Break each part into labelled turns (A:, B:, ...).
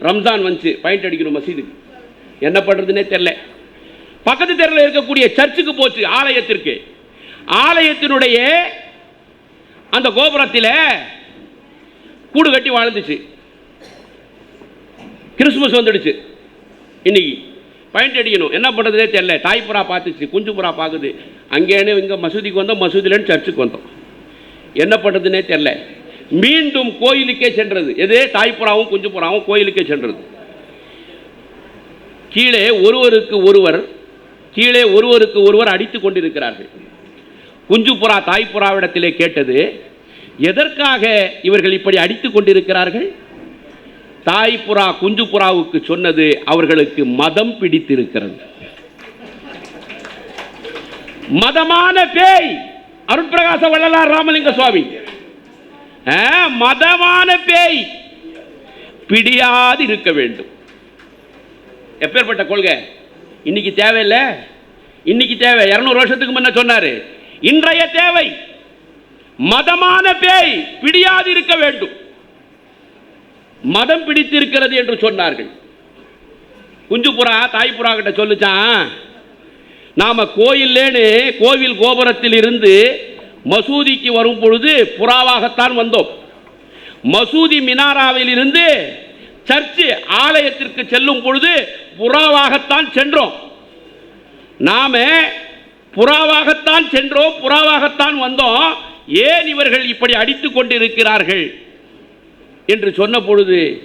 A: ரம்ஜான் வந்துச்சு பாயிண்ட் அடிக்கணும் மசீதுக்கு. என்ன பண்ணுறதுனே தெரில பக்கத்து தெருவில் இருக்கக்கூடிய சர்ச்சுக்கு போச்சு ஆலயத்திற்கு. ஆலயத்தினுடைய அந்த கோபுரத்தில் கூடு கட்டி வாழ்ந்துச்சு. கிறிஸ்துமஸ் வந்துடுச்சு. இன்னைக்கு பாயிண்ட் அடிக்கணும். என்ன பண்ணுறதுனே தெரியல. தாய்ப்புறா பார்த்துச்சு குஞ்சு புறா பார்க்குது. அங்கேன்னு இங்கே மசூதிக்கு வந்தோம் மசூதியிலேருந்து சர்ச்சுக்கு வந்தோம். என்ன பண்ணுறதுனே தெரில மீண்டும் கோயிலுக்கே சென்றது. எது? தாய்ப்புறாவும் குஞ்சுப்புறாவும் கோயிலுக்கே சென்றது. கீழே ஒருவருக்கு ஒருவர் கீழே ஒருவருக்கு ஒருவர் அடித்து கொண்டிருக்கிறார்கள். குஞ்சுப்புறா தாய்ப்புறாவிடத்திலே கேட்டது எதற்காக இவர்கள் இப்படி அடித்துக் கொண்டிருக்கிறார்கள்? தாய்ப்புறா குஞ்சுப்புறாவுக்கு சொன்னது அவர்களுக்கு மதம் பிடித்திருக்கிறது. மதமான பேய்! அருட்பிரகாச வள்ளலார் ராமலிங்க சுவாமி! மதமான பேய். பிடியாது இருக்க வேண்டும். எப்பேற்பட்ட கொள்கை? இன்னைக்கு தேவையில்லை? இன்னைக்கு தேவை. இருநூறு வருஷத்துக்கு முன்ன சொன்னாரு. இன்றைய தேவை. மதமான பேய் பிடியாது இருக்க வேண்டும். மதம் பிடித்திருக்கிறது என்று சொன்னார்கள். குஞ்சுப்புறா தாய்ப்புறா கிட்ட சொல்லுச்சான் நாம கோயில்லேன்னு கோவில் கோபுரத்தில் இருந்து மசூதிக்கு வரும் பொழுது புறாவாகத்தான் வந்தோம். மசூதி மினாராவில் இருந்து சர்ச்சு ஆலயத்திற்கு செல்லும் பொழுது புறாவாகத்தான் சென்றோம். நாம புறாவாகத்தான் சென்றோம் புறாவாகத்தான் வந்தோம். ஏன் இவர்கள் இப்படி அடித்துக் கொண்டிருக்கிறார்கள்? என்று சொன்ன பொழுது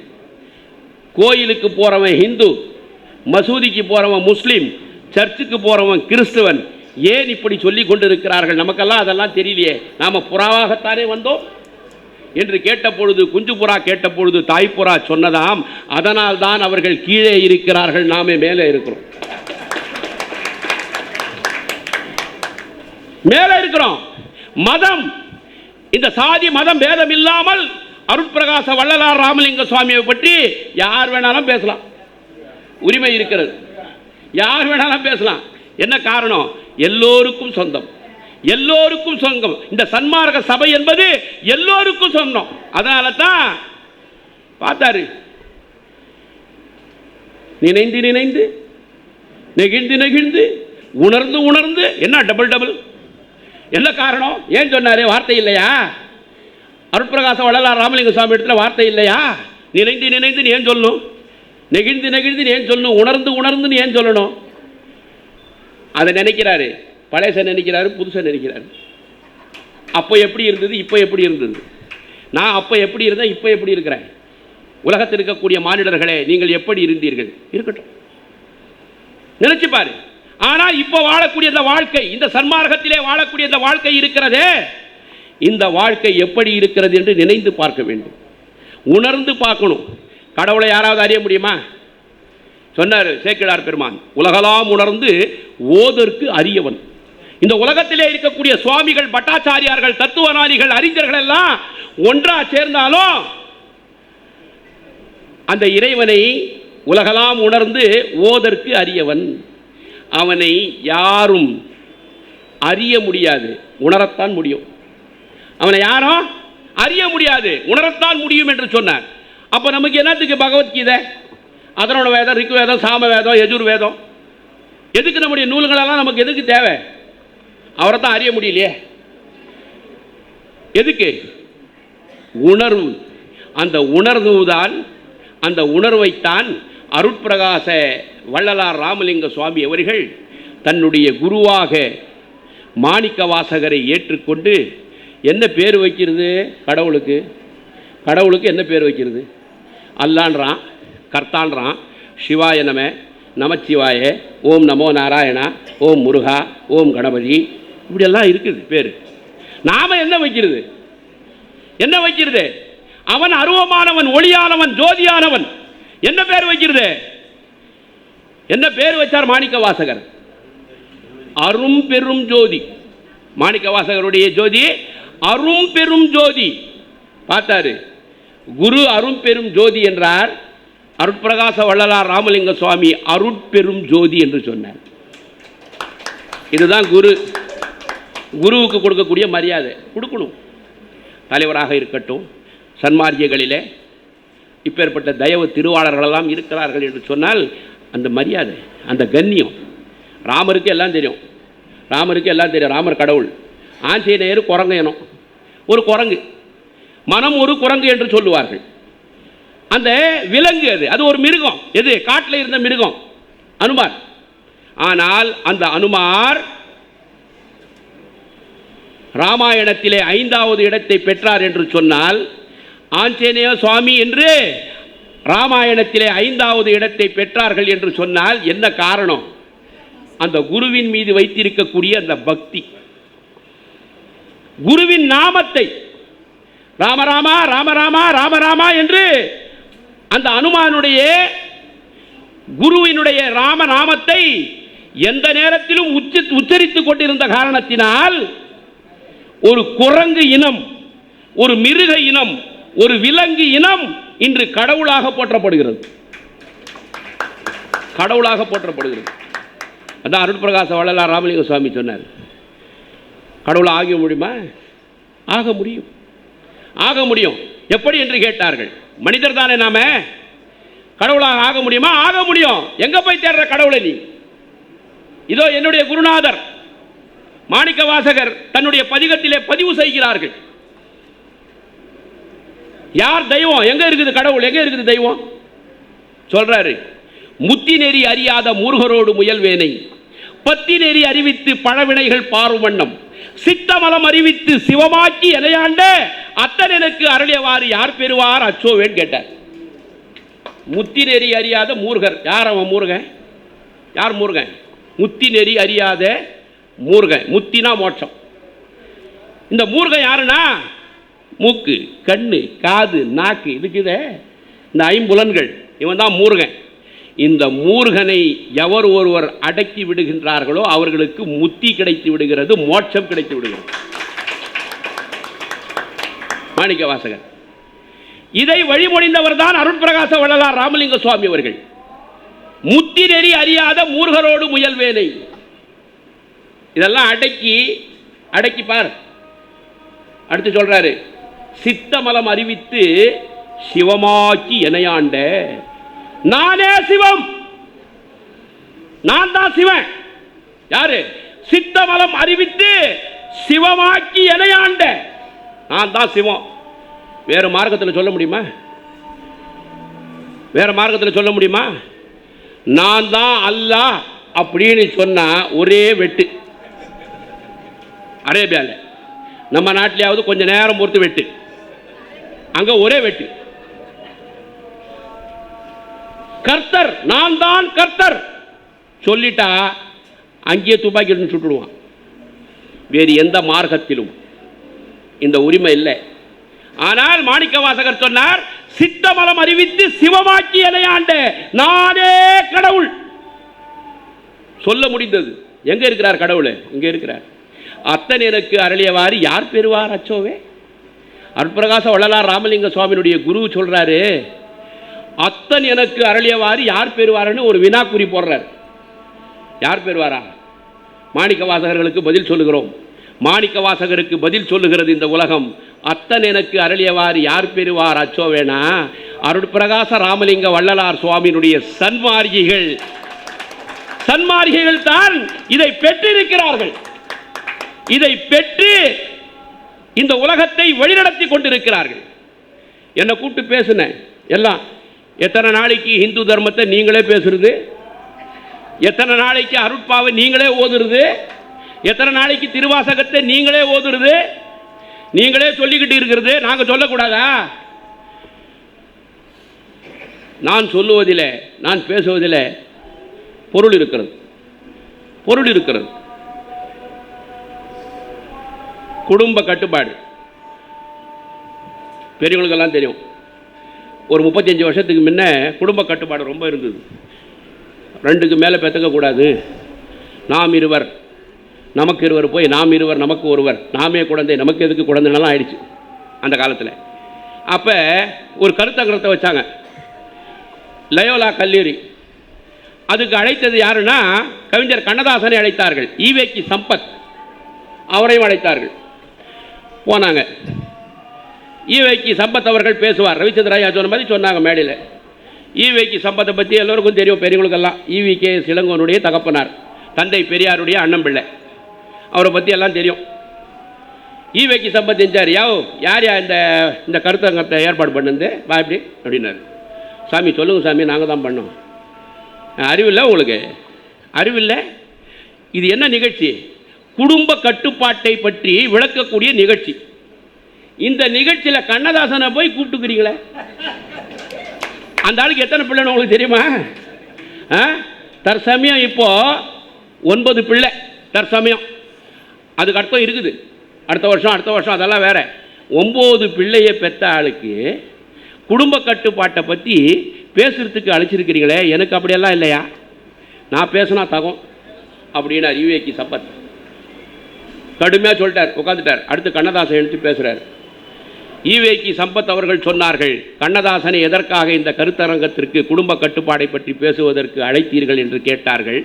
A: கோயிலுக்கு போறவன் ஹிந்து மசூதிக்கு போறவன் முஸ்லீம் சர்ச்சுக்கு போறவன் கிறிஸ்துவன் ஏன் இப்படி சொல்லி கொண்டிருக்கிறார்கள்? நமக்கெல்லாம் அதெல்லாம் தெரியலையே. நாம புறாவாகத்தானே வந்தோம்? என்று கேட்ட பொழுது குஞ்சு புறா கேட்ட பொழுது தாய்ப்புறா சொன்னதாம் அதனால் தான் அவர்கள் கீழே இருக்கிறார்கள் நாமே மேலே இருக்கிறோம். மேலே இருக்கிறோம். மதம். இந்த சாதி மதம் பேதம் இல்லாமல் அருட்பிரகாச வள்ளலார் ராமலிங்க சுவாமியை பற்றி யார் வேணாலும் பேசலாம். உரிமை இருக்கிறது. யார் வேணாலும் பேசலாம். என்ன காரணம்? எல்லோருக்கும் சொந்தம். எல்லோருக்கும் சொந்தம். இந்த சன்மார்க்க சபை என்பது எல்லோருக்கும் சொந்தம். அதனால தான் பார்த்தாரு. நினைந்து நினைந்து நெகிழ்ந்து நெகிழ்ந்து உணர்ந்து உணர்ந்து என்ன டபுள் டபுள் என்ன காரணம்? ஏன் சொன்னாரு? வார்த்தை இல்லையா? அருட்பிரகாச வள்ளலார் ராமலிங்க சுவாமி இடத்துல வார்த்தை இல்லையா? நினைந்து நினைந்து நீ ஏன் சொல்லணும்? நெகிழ்ந்து நெகிழ்ந்து நீ ஏன் சொல்லணும்? உணர்ந்து உணர்ந்து நீ ஏன் சொல்லணும்? அதை நினைக்கிறாரு. பழையச நினைக்கிறாரு புதுசை நினைக்கிறாரு. அப்போ எப்படி இருந்தது இப்போ எப்படி இருந்தது? நான் அப்போ எப்படி இருந்தேன் இப்போ எப்படி இருக்கிறேன்? உலகத்தில் இருக்கக்கூடிய மானிடர்களே நீங்கள் எப்படி இருந்தீர்கள்? இருக்கட்டும். நினைச்சு பாரு. ஆனால் இப்போ வாழக்கூடிய இந்த வாழ்க்கை இந்த சன்மார்க்கத்திலே வாழக்கூடிய இந்த வாழ்க்கை இருக்கிறதே. இந்த வாழ்க்கை எப்படி இருக்கிறது என்று நினைந்து பார்க்க வேண்டும். உணர்ந்து பார்க்கணும். கடவுளை யாராவது அறிய முடியுமா? சொன்னார் சேக்கிழார் பெருமான் உலகலாம் உணர்ந்து ஓதற்கு அரியவன். இந்த உலகத்திலே இருக்கக்கூடிய சுவாமிகள் பட்டாச்சாரியார்கள் தத்துவநாதிகள் அறிஞர்கள் எல்லாம் ஒன்றா சேர்ந்தாலும் அந்த இறைவனை உலகலாம் உணர்ந்து ஓதற்கு அரியவன். அவனை யாரும் அறிய முடியாது உணரத்தான் முடியும். அவனை யாரும் அறிய முடியாது உணரத்தான் முடியும் என்று சொன்னார். அப்போ நமக்கு என்னத்துக்கு பகவத்கீதை? அதனோட வேதம் ரிக்கு வேதம் சாம வேதம் எஜுர் வேதம். எதுக்கு நம்முடைய நூல்களெல்லாம் நமக்கு எதுக்கு தேவை? அவரை தான் அறிய முடியலையே. எதுக்கு? உணர்வு. அந்த உணர்வு தான் அந்த உணர்வைத்தான் அருட்பிரகாச வள்ளலார் ராமலிங்க சுவாமி அவர்கள் தன்னுடைய குருவாக மாணிக்க வாசகரை ஏற்றுக்கொண்டு என்ன பேர் வைக்கிறது கடவுளுக்கு? கடவுளுக்கு என்ன பேர் வைக்கிறது? அல்லான்றான். கர்த்தான்றான் சிவாய நம நமச்சிவாய ஓம் நமோ நாராயணா ஓம் முருகா ஓம் கணபதி. இப்படியெல்லாம் இருக்குது பேர். நாம் என்ன வைக்கிறது? என்ன வைக்கிறது? அவன் அருவமானவன் ஒளியானவன் ஜோதியானவன். என்ன பேர் வைக்கிறது? என்ன பேர் வச்சார் மாணிக்க வாசகர் அரும் பெரும் ஜோதி. மாணிக்க வாசகருடைய ஜோதி அரும் பெரும் ஜோதி. பார்த்தாரு. குரு அரும் பெரும் ஜோதி என்றார். அருட்பிரகாச வள்ளலார் ராமலிங்க சுவாமி அருட்பெரும் ஜோதி என்று சொன்னார். இதுதான் குரு. குருவுக்கு கொடுக்கக்கூடிய மரியாதை. கொடுக்கணும். தலைவராக இருக்கட்டும் சன்மார்க்கியங்களிலே இப்பேற்பட்ட தயவு திருவாளர்களெல்லாம் இருக்கிறார்கள் என்று சொன்னால் அந்த மரியாதை அந்த கண்ணியம். ராமருக்கு எல்லாம் தெரியும். ராமருக்கு எல்லாம் தெரியும். ராமர் கடவுள். ஆஞ்சநேயர் குரங்கு எனும். ஒரு குரங்கு. மனம் ஒரு குரங்கு என்று சொல்லுவார்கள். அந்த விலங்கு அது. அது ஒரு மிருகம். எது? காட்டில் இருந்த மிருகம். அனுமார். ஆனால் அந்த அனுமார் ராமாயணத்திலே ஐந்தாவது இடத்தை பெற்றார் என்று சொன்னால் ஆஞ்சநேய சுவாமி என்று ராமாயணத்திலே ஐந்தாவது இடத்தை பெற்றார்கள் என்று சொன்னால் என்ன காரணம்? அந்த குருவின் மீது வைத்திருக்கக்கூடிய அந்த பக்தி. குருவின் நாமத்தை ராமராமா ராமராமா ராமராமா என்று அந்த அனுமானுடைய குருவினுடைய ராம நாமத்தை எந்த நேரத்திலும் உச்சி உச்சரித்துக் கொண்டிருந்த காரணத்தினால் ஒரு குரங்கு இனம் ஒரு மிருக இனம் ஒரு விலங்கு இனம் இன்று கடவுளாக போற்றப்படுகிறது. கடவுளாக போற்றப்படுகிறது. அதான் அருட்பிரகாச வள்ளலார் ராமலிங்க சுவாமி சொன்னார். கடவுள் ஆக முடியுமா? ஆக முடியும். ஆக முடியும். எப்படி என்று கேட்டார்கள். மனிதர் தானே நாம? கடவுளாக ஆக முடியுமா? ஆக முடியும். எங்க போய் தேடுற கடவுளை நீ? இதோ என்னுடைய குருநாதர் மாணிக்க வாசகர் தன்னுடைய பதிகத்திலே பதிவு செய்கிறார்கள். யார் தெய்வம்? எங்க இருக்குது கடவுள்? எங்க இருக்குது தெய்வம்? சொல்றாரு முத்தி நெறி அறியாத முருகரோடு முயல்வேனை பத்தி நெறி அறிவித்து பழவினைகள் பாரும் வண்ணம் சித்தமலம் அறிவித்து சிவமாக்கி எனையாண்ட அத்தன் எனக்கு அருளியவாறு யார் பெறுவார்? அச்சோவேன் கேட்டார். முத்தி நெறி அறியாத மூர்கர். யார் அவன் மூர்கன்? யார் மூர்கன்? முத்தி நெறி அறியாத மூர்கன். முத்தினா மோட்சம். இந்த மூர்கன் யாருன்னா? மூக்கு கண்ணு காது நாக்கு இதுக்குதே இந்த ஐம்புலன்கள். இவன் தான் மூர்கன். இந்த மூர்கனை எவர் ஒருவர் அடக்கி விடுகின்றார்களோ அவர்களுக்கு முத்தி கிடைத்து விடுகிறது மோட்சம் கிடைத்து விடுகிறது. மாணிக்க வாசகர் இதை வழிமொழிந்தவர் தான் அருட்பிரகாச வள்ளலார் ராமலிங்க சுவாமி அவர்கள். முத்தி நெறி அறியாத மூர்கரோடு முயல்வேனை. இதெல்லாம் அடக்கி அடக்கி பார். அடுத்து சொல்றாரு சித்தமலம் அறிவித்து சிவமாக்கி எனையாண்ட நானே சிவம். நான் தான் சிவன். யாரு? சித்தமலம் அறிவித்து சிவமாக்கி எனையாண்ட நான் தான் சிவம். வேறு மார்க்கத்தில் சொல்ல முடியுமா? வேறு மார்க்கத்தில் சொல்ல முடியுமா? நான் தான் அல்லாஹ் அப்படின்னு சொன்னா ஒரே வெட்டு. அரேபியாவில் நம்ம நாட்டிலேயாவது கொஞ்சம் நேரம் பொறுத்து வெட்டு. அங்கே ஒரே வெட்டு. கர்த்தர் நான் தான் கர்த்தர். சொல்லிட்டா அங்கேயே துப்பாக்கி எடுத்து சுட்டுடுவான். வேறு எந்த மார்க்கத்திலும் இந்த உரிமை இல்லை. ஆனால் மாணிக்க வாசகர் சொன்னார் சித்தமலம் அறிவித்து சிவமாக்கி எனையாண்ட நானே கடவுள். சொல்ல முடிந்தது. எங்க இருக்கிறார் கடவுள்? இங்க இருக்கிறார். அத்தனருக்கு எனக்கு அருளியவாறு யார் பெறுவார் அச்சோவே? அற்புரகாச வள்ளலார் ராமலிங்க சுவாமியினுடைய குரு சொல்றாரு அத்தன் எனக்கு அருளியவாறு யார் பெறுவாருன்னு ஒரு வினாக்குறி போடுறார். யார் பெறுவாரா? மாணிக்க வாசகர்களுக்கு பதில் சொல்லுகிறோம். மாணிக்க வாசகருக்கு பதில் சொல்லுகிறது இந்த உலகம். அத்தன் எனக்கு அருளியவாறு யார் பெறுவார் அச்சோவேனா? அருட்பிரகாச ராமலிங்க வள்ளலார் சுவாமியினுடைய சன்மார்கிகள். சன்மார்கிகள் தான் இதை பெற்றிருக்கிறார்கள். இதை பெற்று இந்த உலகத்தை வழிநடத்தி கொண்டிருக்கிறார்கள். என்னை கூப்பிட்டு பேசினேன். எல்லாம் எத்தனை நாளைக்கு இந்து தர்மத்தை நீங்களே பேசுறது? எத்தனை நாளைக்கு அருட்பாவை நீங்களே ஓதுறது? எத்தனை நாளைக்கு திருவாசகத்தை நீங்களே ஓதுறது? நீங்களே சொல்லிக்கிட்டு இருக்கிறது. நாங்க சொல்லக்கூடாதா? நான் சொல்லுவதில் நான் பேசுவதில் பொருள் இருக்கிறது. பொருள் இருக்கிறது. குடும்ப கட்டுப்பாடு. பெரியவங்களுக்கெல்லாம் தெரியும். ஒரு முப்பத்தஞ்சு வருஷத்துக்கு முன்ன குடும்ப கட்டுப்பாடு ரொம்ப இருந்தது. ரெண்டுக்கு மேலே பெற்றுக்கக்கூடாது நாம் இருவர். நமக்கு இருவர் போய் நாம் இருவர் நமக்கு ஒருவர். நாமே குழந்தை நமக்கு எதுக்கு குழந்தைனெல்லாம் ஆயிடுச்சு அந்த காலத்தில். அப்போ ஒரு கருத்தங்கரத்தை வச்சாங்க. லயோலா கல்லூரி. அதுக்கு அழைத்தது யாருன்னா கவிஞர் கண்ணதாசனை அழைத்தார்கள். ஈவேக்கி சம்பத். அவரையும் அழைத்தார்கள். போனாங்க. ஈவைக்கு சம்பத் அவர்கள் பேசுவார். ரவிச்சந்திராயா சொன்ன மாதிரி சொன்னாங்க மேடையில். ஈவைக்கு சம்பத்தை பற்றி எல்லோருக்கும் தெரியும் பெரியவங்களுக்கெல்லாம். ஈவி கே சிலங்கோனுடைய தகப்பனார். தந்தை பெரியாருடைய அண்ணன் பிள்ளை. அவரை பற்றி எல்லாம் தெரியும். ஈவைக்கு சம்பத் செஞ்சார் யாவ் யார் யா இந்த இந்த கருத்தரங்கத்தை ஏற்பாடு பண்ணுது? வா இப்படி அப்படின்னாரு. சாமி சொல்லுங்கள் சாமி நாங்கள் தான் பண்ணோம். அறிவில்லை உங்களுக்கு? அறிவில்லை இது என்ன நிகழ்ச்சி? குடும்ப கட்டுப்பாட்டை பற்றி விளக்கக்கூடிய நிகழ்ச்சி. இந்த நிகழ்ச்சியில் கண்ணதாசனை போய் கூப்பிட்டுக்கிறீங்களே? அந்த ஆளுக்கு எத்தனை பிள்ளைன்னு உங்களுக்கு தெரியுமா? ஆ? தற்சமயம் இப்போ ஒன்பது பிள்ளை தற்சமயம். அதுக்கு அர்த்தம் இருக்குது. அடுத்த வருஷம் அடுத்த வருஷம் அதெல்லாம் வேற. ஒம்பது பிள்ளையை பெற்ற ஆளுக்கு குடும்ப கட்டுப்பாட்டை பற்றி பேசுறதுக்கு அழைச்சிருக்கிறீங்களே எனக்கு அப்படியெல்லாம் இல்லையா? நான் பேசினா தகும் அப்படின்னார் யுஏகி சப்பத். கடுமையாக சொல்லிட்டார் உட்காந்துட்டார் அடுத்து கண்ணதாசன் எடுத்து பேசுகிறார் ஈவேக்கி சம்பத் அவர்கள் சொன்னார்கள் கண்ணதாசனை எதற்காக இந்த கருத்தரங்கத்திற்கு குடும்ப கட்டுப்பாடை பற்றி பேசுவதற்கு அழைத்தீர்கள் என்று கேட்டார்கள்.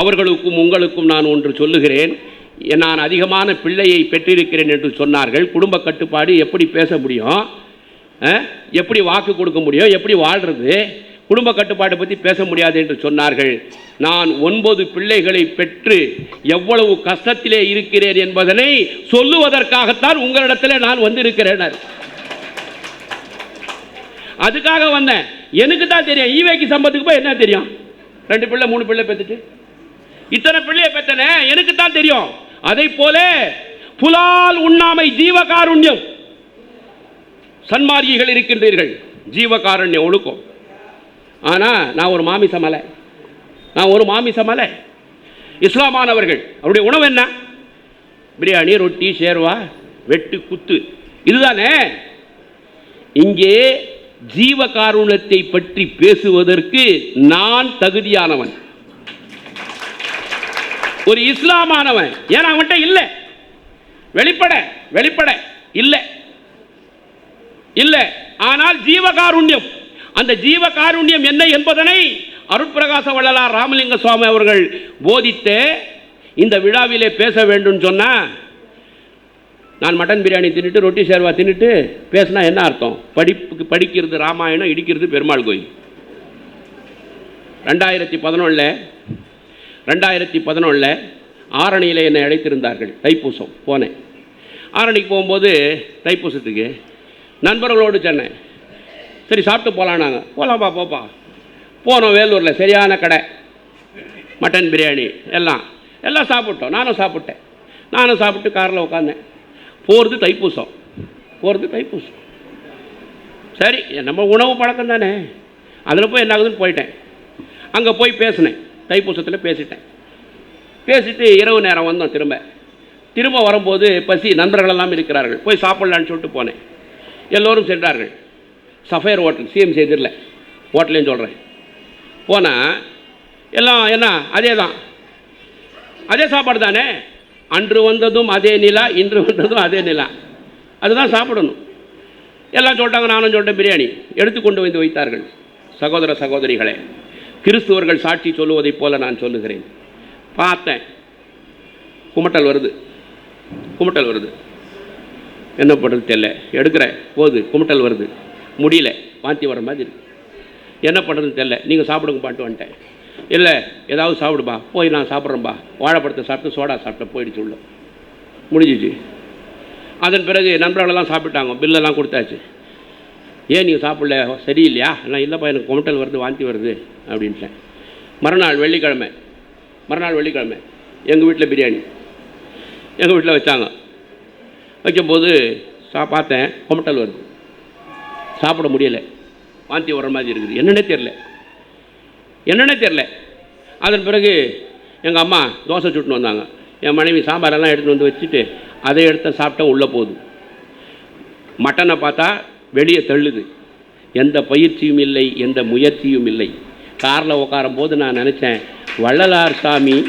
A: அவர்களுக்கும் உங்களுக்கும் நான் ஒன்று சொல்லுகிறேன் நான் அதிகமான பிள்ளையை பெற்றிருக்கிறேன் என்று சொன்னார்கள். குடும்ப கட்டுப்பாடு எப்படி பேச முடியும்? எப்படி வாக்கு கொடுக்க முடியும்? எப்படி வாழ்கிறது குடும்ப கட்டுப்பாட்டை பற்றி பேச முடியாது என்று சொன்னார்கள். நான் ஒன்பது பிள்ளைகளை பெற்று எவ்வளவு கஷ்டத்திலே இருக்கிறேன் என்பதனை சொல்லுவதற்காகத்தான் உங்களிடத்தில் நான் வந்திருக்கிறேன் அதுக்காக வந்தேன். எனக்கு தான் தெரியும். ஈவேக்கு சம்பத்துக்கு போய் என்ன தெரியும்? ரெண்டு பிள்ளை மூணு பிள்ளை பெற்றுட்டு இத்தனை பிள்ளையை பெற்றனே எனக்கு தான் தெரியும். அதை போல புலால் உண்ணாமை ஜீவகாருண்யம். சன்மார்கிகள் இருக்கின்றீர்கள். ஜீவகாருண்யம் ஒழுக்கம். ஆனால் நான் ஒரு மாமிச மலை. நான் ஒரு மாமிச மலை. இஸ்லாமானவர்கள் அவருடைய உணவு என்ன? பிரியாணி ரொட்டி சேர்வா வெட்டு குத்து. இதுதானே? இங்கே ஜீவகாருண்யத்தை பற்றி பேசுவதற்கு நான் தகுதியானவன். ஒரு இஸ்லாமானவன். ஏன்னா அவன்கிட்ட இல்லை? வெளிப்பட வெளிப்பட. இல்லை. இல்லை. ஆனால் ஜீவகாருண்யம். அந்த ஜீவ காருண்யம் என்ன என்பதனை அருட்பிரகாச வள்ளலார் ராமலிங்க சுவாமி அவர்கள் போதித்து இந்த விழாவிலே பேச வேண்டும் சொன்னா நான் மட்டன் பிரியாணி தின்னுட்டு ரொட்டி சேர்வா தின்னுட்டு பேசினா என்ன அர்த்தம்? படிப்புக்கு படிக்கிறது ராமாயணம் இடிக்கிறது பெருமாள் கோயில். ரெண்டாயிரத்தி பதினொன்றில் ரெண்டாயிரத்தி பதினொன்றில் ஆரணியில் என்னை அழைத்திருந்தார்கள் தைப்பூசம் போனேன். ஆரணிக்கு போகும்போது தைப்பூசத்துக்கு நண்பர்களோடு சென்னேன். சரி சாப்பிட்டு போகலாம் நாங்கள் போகலாம்ப்பா போப்பா. போனோம் வேலூரில் சரியான கடை. மட்டன் பிரியாணி எல்லாம். எல்லாம் சாப்பிட்டோம். நானும் சாப்பிட்டேன். நானும் சாப்பிட்டு காரில் உட்காந்தேன் போகிறது தைப்பூசம். போகிறது தைப்பூசம். சரி நம்ம உணவு பழக்கம் தானே. அதில் போய் என்ன ஆகுதுன்னு போயிட்டேன். அங்கே போய் பேசினேன். தைப்பூசத்தில் பேசிட்டேன். பேசிட்டு இரவு நேரம் வந்தோம் திரும்ப. திரும்ப வரும்போது பசி நண்பர்கள் எல்லாம் இருக்கிறார்கள். போய் சாப்பிட்லான்னு சொல்லிட்டு போனேன். எல்லோரும் சென்றார்கள். சஃபயர் ஹோட்டல் சிஎம்சி எதிரில் ஹோட்டலையும் சொல்கிறேன் போனால் எல்லாம் என்ன அதே தான் அதே சாப்பாடு தானே? அன்று வந்ததும் அதே நிலா இன்று வந்ததும் அதே நிலா. அதுதான் சாப்பிடணும். எல்லாம் சொல்லிட்டாங்க நானும் சொல்லிட்டேன் பிரியாணி. எடுத்து கொண்டு வந்து வைத்தார்கள். சகோதர சகோதரிகளே கிறிஸ்துவர்கள் சாட்சி சொல்லுவதைப் போல நான் சொல்லுகிறேன். பார்த்தேன். குமட்டல் வருது. குமட்டல் வருது. என்ன பண்ணுறது தெரியல. எடுக்கிறேன். போகுது. குமட்டல் வருது. முடியல வாந்தி வர மாதிரி இருக்குது என்ன பண்ணுறதுன்னு தெரில நீங்கள் சாப்பிடுங்க பாட்டு வந்துட்டேன். இல்லை ஏதாவது சாப்பிடுப்பா. போய் நான் சாப்பிட்றேன்பா. வாழைப்பழத்தை சாப்பிட்டு சோடா சாப்பிட்டு போயிடுச்சு உள்ள. முடிஞ்சிச்சு. அதன் பிறகு நண்பர்களெல்லாம் சாப்பிட்டாங்க. பில்லெல்லாம் கொடுத்தாச்சு. ஏன் நீங்கள் சாப்பிடல? சரியில்லையா? நான் இல்லைப்பா எனக்கு குமட்டல் வருது வாந்தி வருது அப்படின்ட்டேன். மறுநாள் வெள்ளிக்கிழமை மறுநாள் வெள்ளிக்கிழமை எங்கள் வீட்டில் பிரியாணி. எங்கள் வீட்டில் வச்சாங்க. வைக்கும்போது சா பார்த்தேன் குமட்டல் வருது. சாப்பிட முடியலை. வாந்தி வர மாதிரி இருக்குது. என்னன்னே தெரில என்னன்னே தெரில அதன் பிறகு எங்கள் அம்மா தோசை சுட்டுன்னு வந்தாங்க. என் மனைவி சாம்பாரெல்லாம் எடுத்துகிட்டு வந்து வச்சுட்டு அதை எடுத்து சாப்பிட்டா உள்ளே போகுது. மட்டனை பார்த்தா வெளியே தள்ளுது. எந்த பயிற்சியும் இல்லை எந்த முயற்சியும் இல்லை. காரில் உட்காரும் போது நான் நினச்சேன் வள்ளலார் சாமி.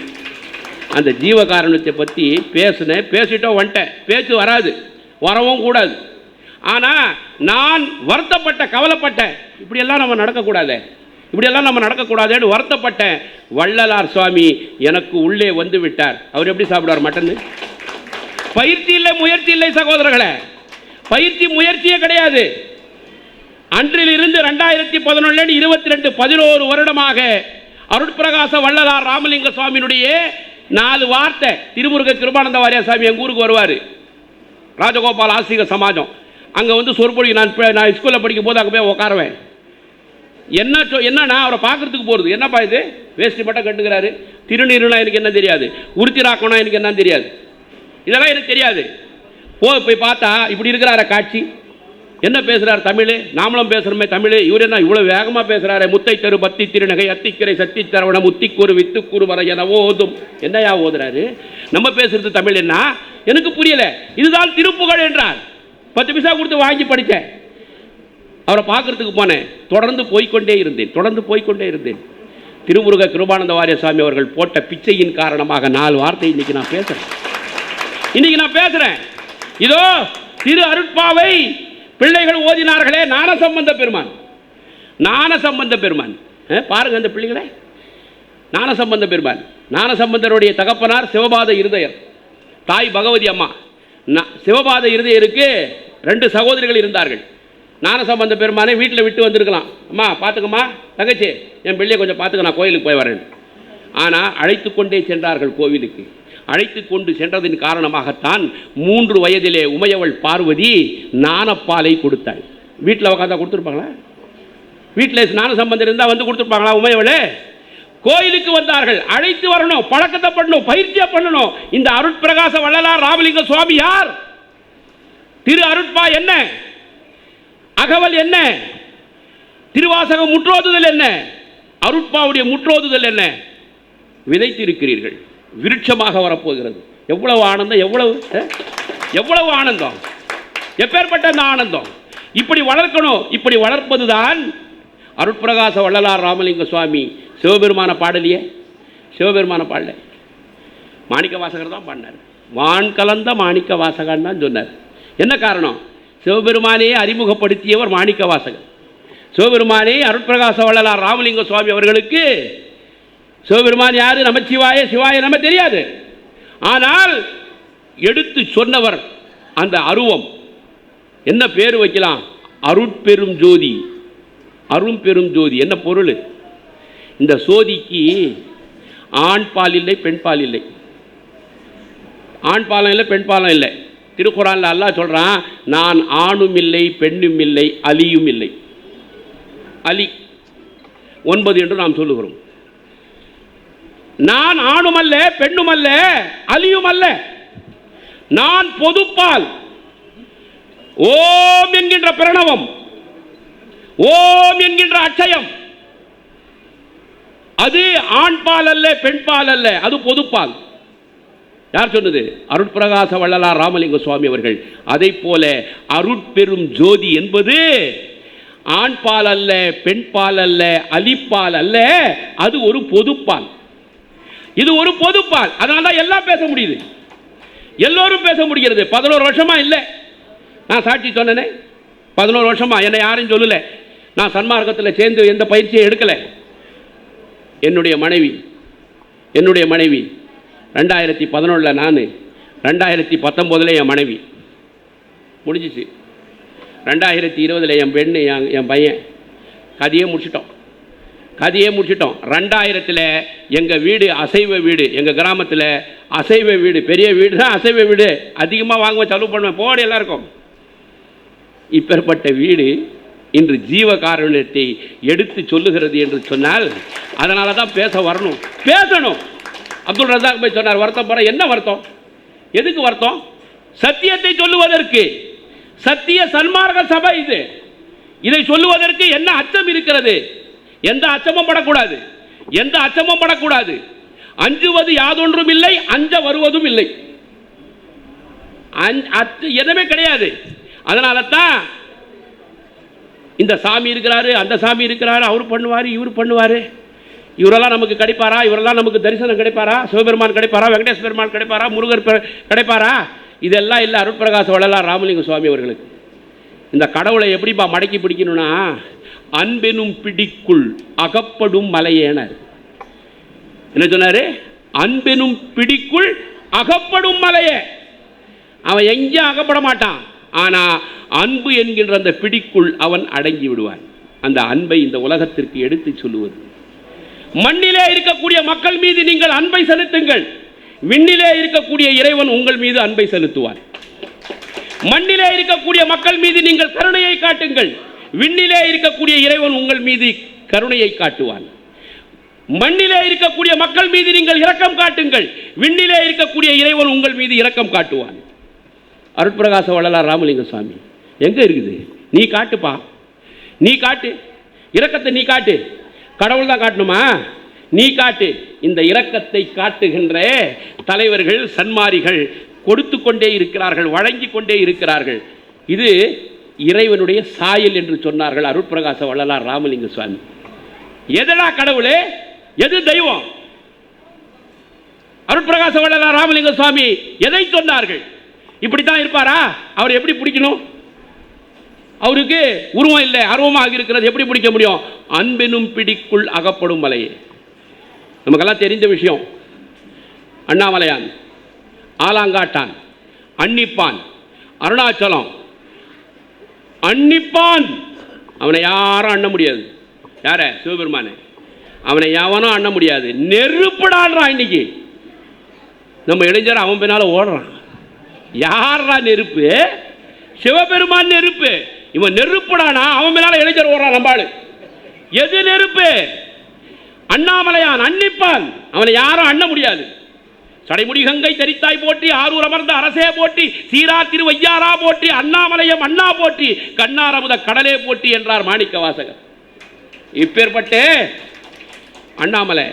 A: அந்த ஜீவகாரணத்தை பற்றி பேசினேன். பேசிட்டோம் வந்துட்டேன். பேச்சு வராது. வரவும் கூடாது. ஆனால் நான் வருத்தப்பட்ட கவலைப்பட்டேன் இப்படியெல்லாம் நம்ம நடக்கக்கூடாது. இப்படியெல்லாம் நம்ம நடக்கக்கூடாதுன்னு வருத்தப்பட்டேன் வள்ளலார் சுவாமி எனக்கு உள்ளே வந்து விட்டார். அவர் எப்படி சாப்பிடுவார் மட்டன்? பயிற்சி இல்லை முயற்சி இல்லை சகோதரர்களே. பயிற்சி முயற்சியே கிடையாது. அன்றிலிருந்து ரெண்டாயிரத்தி பதினொன்று இருபத்தி ரெண்டு பதினோரு வருடமாக அருட்பிரகாச வள்ளலார் ராமலிங்க சுவாமியினுடைய நாலு வார்த்தை. திருமுருக கிருபானந்த வாரியார் சாமி எங்கள் ஊருக்கு வருவார்? ராஜகோபால் ஆசிரியர் சமாஜம். அங்கே வந்து சொற்பொழி நான் நான் ஸ்கூலில் படிக்கும் போது அங்கே போய் உட்காருவேன் என்ன சொ- என்னன்னா அவரை பார்க்கறதுக்கு போகிறது என்னப்பா இது? வேஷ்டி மட்டும் கட்டுக்கிறாரு திருநீருனா எனக்கு என்ன தெரியாது. உருத்திராக்கம்னா எனக்கு என்ன தெரியாது. இதெல்லாம் எனக்கு தெரியாது. போ போய் பார்த்தா இப்படி இருக்கிறார காட்சி. என்ன பேசுகிறார் தமிழ்? நாமளும் பேசுகிறோமே தமிழ். இவர் என்ன இவ்வளோ வேகமாக பேசுகிறாரு முத்தை தரு பத்தி திருநகை அத்திக்கரை சத்தி தரவண முத்திக்கூறு வித்துக்கூறு வர என ஓதும். என்னையா ஓதுறாரு? நம்ம பேசுறது தமிழ் என்ன? எனக்கு புரியல. இதுதான் திருப்புகழ் என்றார். பத்து பைசா கொடுத்து வாங்கி படித்தேன் அவரை பார்க்கறதுக்கு போனேன். தொடர்ந்து போய்க்கொண்டே இருந்தேன். தொடர்ந்து போய்க்கொண்டே இருந்தேன். திருமுருக கிருபானந்த வாரிய அவர்கள் போட்ட பிச்சையின் காரணமாக நாலு வார்த்தை இன்னைக்கு நான் பேசுகிறேன் இன்னைக்கு நான் பேசுகிறேன் இதோ திரு அருட்பாவை பிள்ளைகள் ஓதினார்களே நாணசம்பந்த பெருமான். நாணசம்பந்த பெருமான். பாருங்க அந்த பிள்ளைகளை. ஞான சம்பந்த பெருமான். ஞான சம்பந்தருடைய தகப்பனார் சிவபாத இருதயர். தாய் பகவதி அம்மா. நான் சிவபாத இருதயருக்கு ரெண்டு சகோதரிகள் இருந்தார்கள். ஞானசம்பந்த பெருமானை வீட்டில் விட்டு வந்திருக்கலாம். அம்மா பார்த்துக்கம்மா தங்கச்சி என் பிள்ளையை கொஞ்சம் பார்த்துக்க நான் கோயிலுக்கு போய் வரேன். ஆனால் அழைத்து கொண்டே சென்றார்கள் கோவிலுக்கு. அழைத்து கொண்டு சென்றதின் காரணமாகத்தான் மூன்று வயதிலே உமையவள் பார்வதி ஞானப்பாலை கொடுத்தாள். வீட்டில் உட்காந்தா கொடுத்துருப்பாங்களா? வீட்டில் ஞான சம்பந்தம் இருந்தால் வந்து கொடுத்துருப்பாங்களா உமையவளே? கோயிலுக்கு வந்தார்கள். அழைத்து வரணும் பழக்கத்தை பண்ணணும் பயிற்சியை பண்ணணும். இந்த அருட்பிரகாச வள்ளலார் ராமலிங்க சுவாமி யார்? திரு அருட்பா என்ன? அகவல் என்ன? திருவாசகம் முற்றோதுதல் என்ன? அருட்பாவுடைய முற்றோதுதல் என்ன? விதைத்திருக்கிறீர்கள். விருட்சமாக வரப்போகிறது. எவ்வளவு ஆனந்தம் எவ்வளவு எவ்வளவு ஆனந்தம்? எப்பேற்பட்ட அந்த ஆனந்தம்? இப்படி வளர்க்கணும் இப்படி வளர்ப்பதுதான் அருட்பிரகாச வள்ளலார் ராமலிங்க சுவாமி. சிவபெருமான பாடலையே சிவபெருமான பாடல. மாணிக்க வாசகர் தான் பாடினார். வான் கலந்த மாணிக்க வாசகன் தான் சொன்னார். என்ன காரணம்? சிவபெருமானையே அறிமுகப்படுத்தியவர் மாணிக்க வாசகர். சிவபெருமானே அருட்பிரகாச வள்ளலார் ராமலிங்க சுவாமி அவர்களுக்கு சிவபெருமான் யார்? நமச்சிவாய சிவாய நம்ம தெரியாது. ஆனால் எடுத்து சொன்னவர் அந்த அருவம். என்ன பேர் வைக்கலாம்? அருட்பெரும் ஜோதி. அரும் பெரும் ஜோதி. என்ன பொருள்? இந்த சோதிக்கு ஆண் பால் இல்லை பெண் பால் இல்லை. ஆண் பாலம் இல்லை பெண் பாலம் இல்லை. திருக்குறான்ல அல்லாஹ் சொல்கிறான் நான் ஆணும் இல்லை பெண்ணும் இல்லை அலியும் இல்லை. அலி ஒன்பது என்று நாம் சொல்லுகிறோம். நான் ஆணும் அல்ல பெண்ணும் அல்ல அலியும் அல்ல. நான் பொதுப்பால். ஓம் என்கின்ற பிரணவம். ஓம் என்கின்ற அச்சயம். அது ஆண் பால் அல்ல பெண் பால் அல்ல அது பொதுப்பால் யார் சொன்னது? அருட்பிரகாச வள்ளலார் ராமலிங்க சுவாமி அவர்கள். அதை போல அருட்பெரும் ஜோதி என்பது ஆண் பால் அல்ல பெண் பால் அல்ல அலிப்பால் அல்ல அது ஒரு பொதுப்பால் இது ஒரு பொதுப்பால் அதனால தான் எல்லாம் பேச முடியுது. எல்லோரும் பேச முடிகிறது. பதினோரு வருஷமா இல்லை. நான் சாட்சி சொன்னேனே. பதினோரு வருஷமா. என்னை யாரும் சொல்லலை. நான் சன்மார்க்கத்தில் சேர்ந்து எந்த பயிற்சியும் எடுக்கலை. என்னுடைய மனைவி என்னுடைய மனைவி ரெண்டாயிரத்தி பதினொன்றில் நான் ரெண்டாயிரத்தி பத்தொம்போதில் என் மனைவி. முடிஞ்சிச்சு. ரெண்டாயிரத்தி இருபதில் என் பெண்ணு என் என் பையன். கதையே முடிச்சிட்டோம். கதையே முடிச்சிட்டோம். ரெண்டாயிரத்தில் எங்கள் வீடு அசைவ வீடு எங்கள் கிராமத்தில் அசைவ வீடு பெரிய வீடு தான் அசைவ வீடு. அதிகமாக வாங்குவேன் செலவு பண்ணுவேன். போடு எல்லாருக்கும். இப்பேற்பட்ட வீடு இன்று ஜீவ காரணத்தை எடுத்து சொல்லுகிறது என்று சொன்னால் அதனால தான் பேச வரணும். பேசணும். அப்துல் ரசாக் போய் சொன்னார் வருத்தம் போகிற என்ன வருத்தம்? எதுக்கு வருத்தம்? சத்தியத்தை சொல்லுவதற்கு. சத்திய சன்மார்க்க சபை இது. இதை சொல்லுவதற்கு என்ன அச்சம் இருக்கிறது? எந்த அச்சமும் படக்கூடாது. எந்த அச்சமும் படக்கூடாது. அஞ்சுவது யாதொன்றும் இல்லை அஞ்ச வருவதும் இல்லை. அஞ்- எதுவுமே கிடையாது. அதனால தான் இந்த சாமி இருக்கிறாரு அந்த சாமி இருக்கிறாரு அவர் பண்ணுவார் இவர் பண்ணுவார். இவரெல்லாம் நமக்கு கிடைப்பாரா? இவரெல்லாம் நமக்கு தரிசனம் கிடைப்பாரா? சிவபெருமான் கிடைப்பாரா? வெங்கடேஷ் பெருமான் கிடைப்பாரா? முருகர் கிடைப்பாரா? இதெல்லாம் இல்லை அருட்பிரகாச வள்ளலார் ராமலிங்க சுவாமி அவர்களுக்கு. இந்த கடவுளை எப்படிப்பா மடக்கி பிடிக்கணும்னா அன்பெனும் பிடிக்குள் அகப்படும் மலையேனர். என்ன சொன்னார்? அன்பெனும் பிடிக்குள் அகப்படும் மலையே. அவன் எங்கேயும் அகப்பட மாட்டான். ஆனால் அன்பு என்கின்ற அந்த பிடிக்குள் அவன் அடங்கி விடுவான். அந்த அன்பை இந்த உலகத்திற்கு எடுத்து சொல்லுவது. மண்ணிலே இருக்கக்கூடிய மக்கள் மீது நீங்கள் அன்பை செலுத்துங்கள். விண்ணிலே இருக்கக்கூடிய இறைவன் உங்கள் மீது அன்பை செலுத்துவார் மண்ணிலே இருக்கக்கூடிய மக்கள் மீது நீங்கள் கருணையை காட்டுங்கள். விண்ணிலே இருக்கக்கூடிய இறைவன் உங்கள் மீது கருணையை காட்டுவான். மண்ணிலே இருக்கக்கூடிய மக்கள் மீது நீங்கள் இரக்கம் காட்டுங்கள். விண்ணிலே இருக்கக்கூடிய இறைவன் உங்கள் மீது இரக்கம் காட்டுவான். அருட்பிரகாச வள்ளலார் ராமலிங்க சுவாமி. எங்கே இருக்குது? நீ காட்டுப்பா. நீ காட்டு. இரக்கத்தை நீ காட்டு. கடவுள் தான் காட்டணுமா? நீ காட்டு. இந்த இரக்கத்தை காட்டுகின்ற தலைவர்கள் சன்மாரிகள் கொடுத்து கொண்டே இருக்கிறார்கள் வழங்கி கொண்டே இருக்கிறார்கள். இது இறைவனுடைய சாயல் என்று சொன்னார்கள் அருட்பிரகாச வள்ளலார் ராமலிங்க சுவாமி. எதடா கடவுளே? எது தெய்வம்? அருட்பிரகாச வள்ளலார் ராமலிங்க சுவாமி எதை சொன்னார்கள்? இப்படித்தான் இருப்பாரா? அவர் எப்படி பிடிக்கணும்? அவருக்கு உருவம் இல்லை அருவமாக இருக்கிறது. எப்படி பிடிக்க முடியும்? அன்பெனும் பிடிக்குள் அகப்படும் மலையே. நமக்கெல்லாம் தெரிந்த விஷயம். அண்ணாமலையான் ஆலாங்காட்டான் அன்னிப்பான் அருணாச்சலம். அன்னிப்பான்! அவனை யாரும் அண்ண முடியாது. யார? சிவபெருமானே. அவனை எவனும் அண்ண முடியாது. நெருப்புடான்றான் இன்னைக்கு. நம்ம இளைஞர் அவன் பின்னால் ஓடுறான். யாரா நெருப்பு? சிவபெருமான் நெருப்பு. இவன் நெருப்புடானா? அவன் மேலால இளைஞர் ஓடுறான் நம்பாளு எது நெருப்பு? அண்ணாமலையான் அன்னிப்பான். அவனை யாரும் அண்ண முடியாது. சடைமுடி கங்கை தெரித்தாய் போற்றி ஆரூர் அமர்ந்த அரசே போற்றி சீரா திருவையாரா போற்றி அண்ணாமலையம் அண்ணா போற்றி கண்ணாரமுத கடலே போற்றி என்றார் மாணிக்க வாசகர். இப்பேற்பட்டு அண்ணாமலை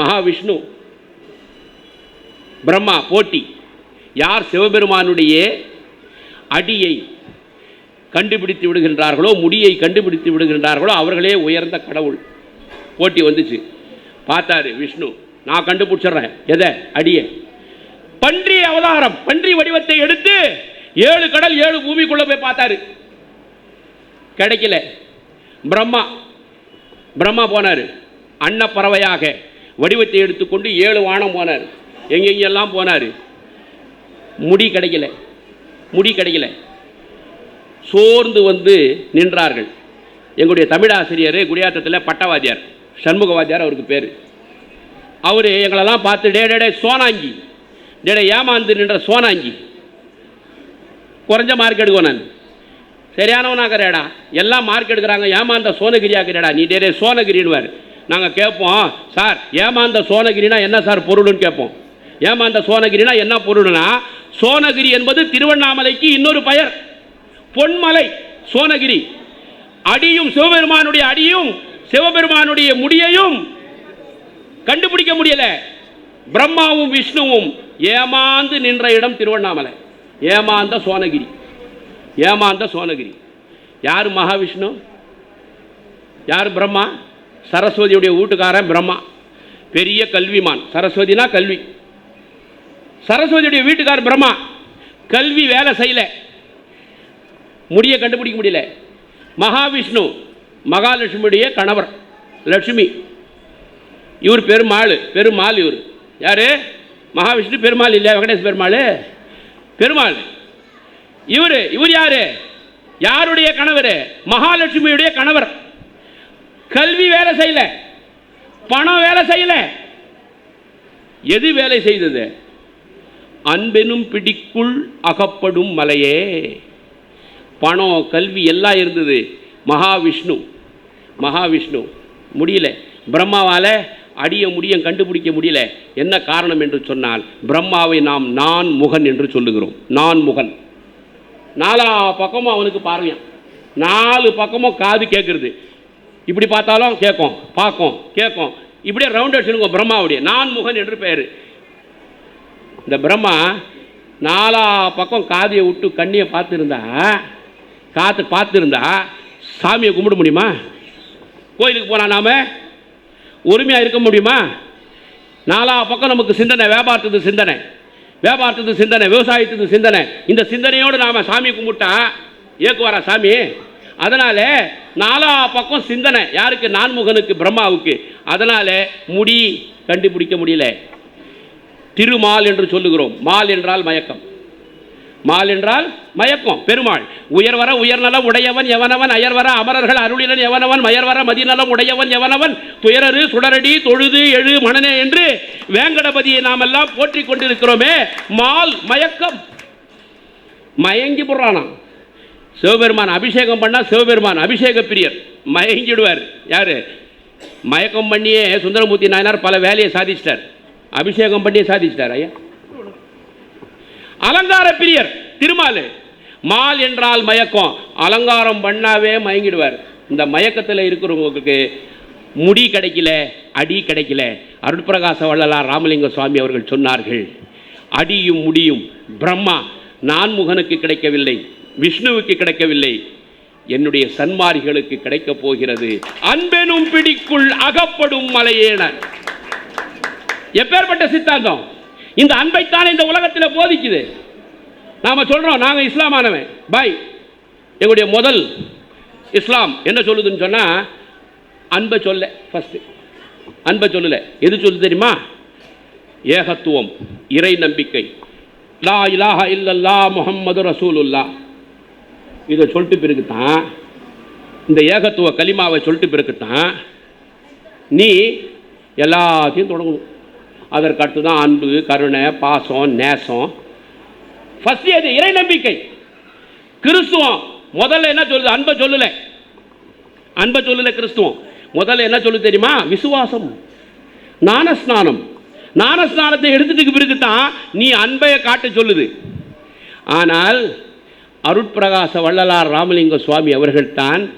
A: மகாவிஷ்ணு பிரம்மா போட்டி யார் சிவபெருமானுடைய அடியை கண்டுபிடித்து விடுகின்றார்களோ முடியை கண்டுபிடித்து விடுகின்றார்களோ அவர்களே உயர்ந்த கடவுள். போட்டி வந்துச்சு. பார்த்தாரு விஷ்ணு நான் கண்டுபிடிச்சிடுறேன். எதை? அடிய. பன்றி அவதாரம் பன்றி வடிவத்தை எடுத்து ஏழு கடல் ஏழு பூமிக்குள்ளே போய் பார்த்தாரு. கிடைக்கல. பிரம்மா பிரம்மா போனார். அன்னப்பறவையாக வடிவத்தை எடுத்துக்கொண்டு ஏழு வானம் போனார். எங்கெங்கெல்லாம் போனார்? முடி கிடைக்கல. முடி கிடைக்கல. சோர்ந்து வந்து நின்றார்கள். எங்களுடைய தமிழாசிரியர் குடியாத்தத்தில் பட்டவாதியார் சண்முகவாதியார் அவருக்கு பேர். அவர் எங்களெல்லாம் பார்த்து டே டே டே சோனாங்கி. டே டே ஏமாந்து நின்ற சோனாங்கி. குறைஞ்ச மார்க் எடுக்குவோம் நான். சரியானவனாக்கிறேடா. எல்லாம் மார்க் எடுக்கிறாங்க. ஏமாந்த சோனகிரியாக்கிறேடா. நீ டே டே சோனகிரின்வார் நாங்கள் கேட்போம் சார் ஏமாந்த சோனகிரினா என்ன சார் பொருள்னு கேட்போம் ஏமாந்த சோனகிரினா என்ன பொருள்னா சோனகிரி என்பது திருவண்ணாமலைக்கு இன்னொரு பெயர். பொன்மலை சோனகிரி. அடியும் சிவபெருமானுடைய அடியும் சிவபெருமானுடைய முடியையும் கண்டுபிடிக்க முடியல. பிரம்மாவும் விஷ்ணுவும் ஏமாந்து நின்ற இடம் திருவண்ணாமலை. ஏமாந்த சோனகிரி. ஏமாந்த சோனகிரி. யார் மகாவிஷ்ணு? யார் பிரம்மா? சரஸ்வதியுடைய வீட்டுக்காரன் பிரம்மா. பெரிய கல்விமான். சரஸ்வதினா கல்வி. சரஸ்வதியுடைய வீட்டுக்காரர் பிரம்மா. கல்வி வேலை செய்யல. முடியை கண்டுபிடிக்க முடியல. மகாவிஷ்ணு மகாலட்சுமியுடைய கணவர் லட்சுமி. இவர் பெருமாள் பெருமாள் இவர். யாரு? மகாவிஷ்ணு பெருமாள் இல்லையா? வெங்கடேஷ் பெருமாள். பெருமாள். இவர் இவர் யார்? யாருடைய கணவர்? மகாலட்சுமியுடைய கணவர். கல்வி வேலை செய்யல. பணம் வேலை செய்யல. எது வேலை செய்தது? அன்பெனும் பிடிக்குள் அகப்படும் மலையே. பணம் கல்வி எல்லாம் இருந்தது. மகாவிஷ்ணு. மகாவிஷ்ணு. முடியல. பிரம்மாவால் அடிய முடியும் கண்டுபிடிக்க முடியல. என்ன காரணம் என்று சொன்னால் பிரம்மாவை நாம் நான் முகன் என்று சொல்லுகிறோம். நான் முகன். நாலா பக்கமும் அவனுக்கு பார்வையான் நாலு பக்கமும் காது கேட்குறது. இப்படி பார்த்தாலும் கேட்கும். பார்க்கும். கேட்கும். இப்படியே ரவுண்ட் அடிச்சுடுங்க பிரம்மாவுடைய. நான் முகன் என்று பெயர். இந்த பிரம்மா நாலா பக்கம் காதியை விட்டு கண்ணியை பார்த்துருந்தா காத்து பார்த்துருந்தா சாமியை கும்பிட முடியுமா? கோயிலுக்கு போனால் நாம் உரிமையாக இருக்க முடியுமா? நாலா பக்கம் நமக்கு சிந்தனை வியாபாரத்துக்கு சிந்தனை. வியாபாரத்துக்கு சிந்தனை விவசாயத்துக்கு சிந்தனை. இந்த சிந்தனையோடு நாம் சாமி கும்பிட்டா ஏக்குவாரா சாமி? அதனால் நாலா பக்கம் சிந்தனை. யாருக்கு? நான்முகனுக்கு பிரம்மாவுக்கு. அதனால் முடி கண்டுபிடிக்க முடியல. திருமால் என்று சொல்லுகிறோம். மால் என்றால் மயக்கம். மால் என்றால் மயக்கம் பெருமாள். உயர்வர உயர்நலம் உடையவன் எவனவன் அயர்வர அமரர்கள் அருளினன் எவனவன் மயர்வர மதிநலம் உடையவன் எவனவன் துயரரு சுடரடி தொழுது எழு மனனே என்று வேங்கடபதியை நாம் எல்லாம் போற்றி கொண்டிருக்கிறோமே. மால் மயக்கம். மயங்கி போடுறானா சிவபெருமான் அபிஷேகம் பண்ணால் சிவபெருமான் அபிஷேக பிரியர். மயங்கிடுவார். யாரு? மயக்கம் பண்ணியே சுந்தரமூர்த்தி நாயனார் பல வேலையை சாதிச்சிட்டார். அபிஷேகம் பண்ணியே சாதிச்சிட்டார் ஐயா. அலங்கார பிரியர் திருமாலு. மால் என்றால் மயக்கம். அலங்காரம் பண்ணாவே மயங்கிடுவார். இந்த மயக்கத்தில் இருக்கிறவங்களுக்கு முடி கிடைக்கல அடி கிடைக்கல. அருட்பிரகாச வள்ளலார் ராமலிங்க சுவாமி அவர்கள் சொன்னார்கள் அடியும் முடியும். பிரம்மா நான்முகனுக்கு கிடைக்கவில்லை விஷ்ணுவுக்கு கிடைக்கவில்லை. என்னுடைய சன்மாரிகளுக்கு கிடைக்கப் போகிறது. அன்பெனும் பிடிக்குள் அகப்படும் மலையேன எப்பேற்பட்ட சித்தாந்தம்? இந்த அன்பைத்தான் இந்த உலகத்தில் போதிக்குது. நாம் சொல்கிறோம் நாங்கள் இஸ்லாமானவன். பாய் எங்களுடைய முதல் இஸ்லாம் என்ன சொல்லுதுன்னு சொன்னால் அன்பை சொல்ல ஃபஸ்ட்டு அன்பை சொல்லல. எது சொல்லு தெரியுமா? ஏகத்துவம் இறை நம்பிக்கை. லா இலாஹ இல்லல்லா முஹம்மது ரசூலுல்லா இதை சொல்லிட்டு பிறகு தான் இந்த ஏகத்துவ கலிமாவை சொல்லிட்டு பிறகு தான் நீ எல்லாத்தையும் தொடங்கணும். அதற்கடுத்து தான் அன்பு கருணை பாசம் நேசம். ஃபஸ்ட் அது இறை நம்பிக்கை. கிறிஸ்துவம். முதல்ல என்ன சொல்லுது? அன்பை சொல்லல. அன்பை சொல்லல கிறிஸ்துவம். முதல்ல என்ன சொல்லு தெரியுமா? விசுவாசம். ஞானஸ்நானம். ஞானஸ்நானத்தை எடுத்துட்டு பிறகு தான் நீ அன்பை காட்ட சொல்லுது. ஆனால் அருட்பிரகாச வள்ளலார் ராமலிங்க சுவாமி அவர்கள்தான்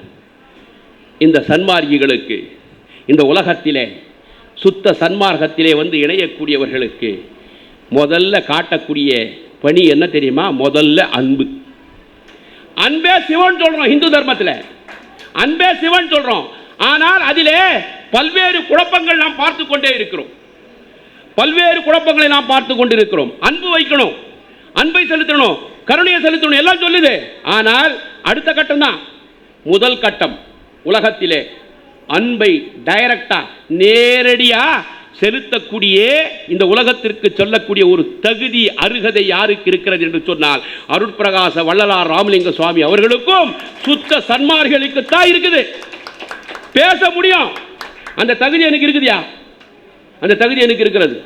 A: இந்த சன்மார்க்கிகளுக்கு இந்த உலகத்திலே சுத்த சன்மார்க்கத்திலே வந்து இணையக்கூடியவர்களுக்கு முதல்ல காட்டக்கூடிய பணி என்ன தெரியுமா? முதல்ல அன்பு. அன்பே சிவன் சொல்றோம் இந்து தர்மத்தில். அன்பே சிவன் சொல்றோம். ஆனால் அதிலே பல்வேறு குழப்பங்கள் நாம் பார்த்து கொண்டே இருக்கிறோம். பல்வேறு குழப்பங்களை நாம் பார்த்து கொண்டிருக்கிறோம். அன்பு வைக்கணும். அன்பை செலுத்தணும். கருணையை செலுத்தணும். எல்லாம் சொல்லுது. ஆனால் அடுத்த கட்டம் தான். முதல் கட்டம் உலகத்திலே அன்பை டைரக்டா நேரடியா செலுத்தக்கூடிய இந்த உலகத்திற்கு சொல்லக்கூடிய ஒரு தகுதி அருகதை யாருக்கு இருக்கிறது என்று சொன்னால் அருட்பிரகாச வள்ளலார் ராமலிங்க சுவாமி அவர்களுக்கும் சுத்த சன்மார்களுக்கு தான் இருக்குது. பேச முடியும். அந்த தகுதி எனக்கு இருக்குதுயா? அந்த தகுதி எனக்கு இருக்கிறது.